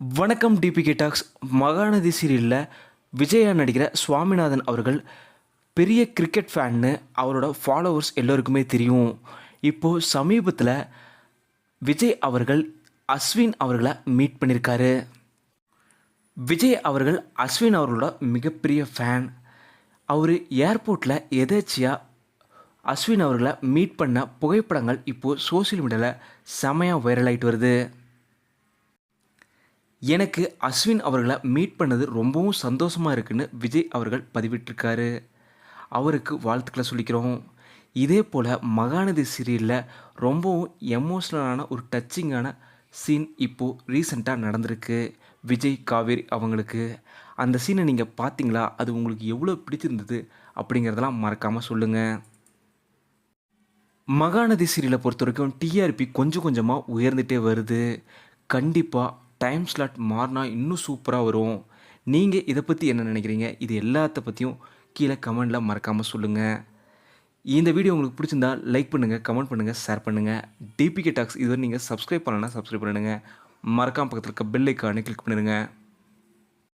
வணக்கம் DPK tax Mahanadi சீரியலில் விஜயா நடிக்கிற சுவாமிநாதன் அவர்கள் பெரிய கிரிக்கெட் ஃபேன்னு அவரோட ஃபாலோவர்ஸ் எல்லோருக்குமே தெரியும். இப்போது சமீபத்தில் விஜய் அவர்கள் அஸ்வின் அவர்களை மீட் பண்ணியிருக்காரு விஜய் அவர்கள் அஸ்வின் அவர்களோட மிகப்பெரிய ஃபேன். அவர் ஏர்போர்ட்டில் எதேச்சியாக அஸ்வின் அவர்களை மீட் பண்ண புகைப்படங்கள் இப்போது சோஷியல் மீடியாவில் செமையாக வைரல் ஆகிட்டு வருது. எனக்கு அஸ்வின் அவர்களை மீட் பண்ணது ரொம்பவும் சந்தோஷமாக இருக்குன்னு விஜய் அவர்கள் பதிவிட்டிருக்காரு. அவருக்கு வாழ்த்துக்களை சொல்லிக்கிறோம். இதே போல் மகாநதி சீரியலில் ரொம்பவும் எமோஷ்னலான ஒரு டச்சிங்கான சீன் இப்போது ரீசெண்டாக நடந்திருக்கு. விஜய் காவேரி அவங்களுக்கு. அந்த சீனை நீங்கள் பார்த்தீங்களா? அது உங்களுக்கு எவ்வளோ பிடிச்சிருந்தது அப்படிங்கிறதெல்லாம் மறக்காமல் சொல்லுங்கள் மகாநதி சீரியலை பொறுத்த வரைக்கும் டிஆர்பி கொஞ்சம் கொஞ்சமாக உயர்ந்துகிட்டே வருது. கண்டிப்பாக டைம் ஸ்லாட் மாறினா இன்னும் சூப்பராக வரும். நீங்கள் இதை பற்றி என்ன நினைக்கிறீங்க? இது எல்லாத்த பற்றியும் கீழே கமெண்டில் மறக்காமல் சொல்லுங்கள் இந்த வீடியோ உங்களுக்கு பிடிச்சிருந்தா லைக் பண்ணுங்கள் கமெண்ட் பண்ணுங்கள் ஷேர் பண்ணுங்கள் டிபிகே டாக்ஸ் இதுவரை நீங்கள் சப்ஸ்கிரைப் பண்ணலன்னா சப்ஸ்கிரைப் பண்ணிடுங்க. மறக்காம பக்கத்தில் இருக்க பெல் ஐக்கானை கிளிக் பண்ணிடுங்க.